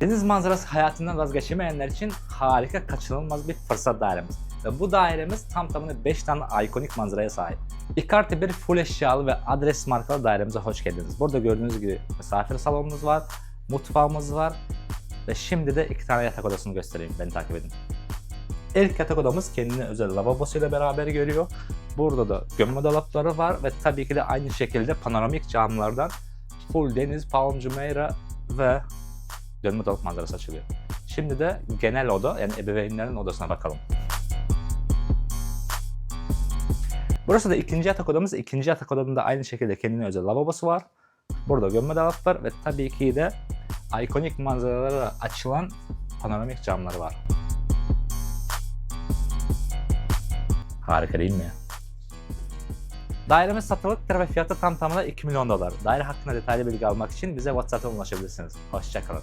Deniz manzarası hayatından vazgeçemeyenler için harika kaçınılmaz bir fırsat dairemiz. Ve bu dairemiz tam tamına 5 tane ikonik manzaraya sahip. İlk artı bir full eşyalı ve adres markalı dairemize hoş geldiniz. Burada gördüğünüz gibi misafir salonumuz var, mutfağımız var ve şimdi de iki tane yatak odasını göstereyim. Beni takip edin. İlk yatak odamız kendine özel lavabosuyla beraber görüyor. Burada da gömme dolapları var ve tabii ki de aynı şekilde panoramik camlardan full deniz, Palm Jumeirah ve dönme manzarası açılıyor. Şimdi de genel oda yani ebeveynlerin odasına bakalım. Burası da ikinci yatak odamız. İkinci yatak odamında aynı şekilde kendine özel lavabosu var. Burada gömme dolap var ve tabii ki de ikonik manzaralara açılan panoramik camları var. Harika değil mi? Dairemiz satılıktır ve fiyatı tam tamına 2 milyon dolar. Daire hakkında detaylı bilgi almak için bize WhatsApp'tan ulaşabilirsiniz. Hoşçakalın.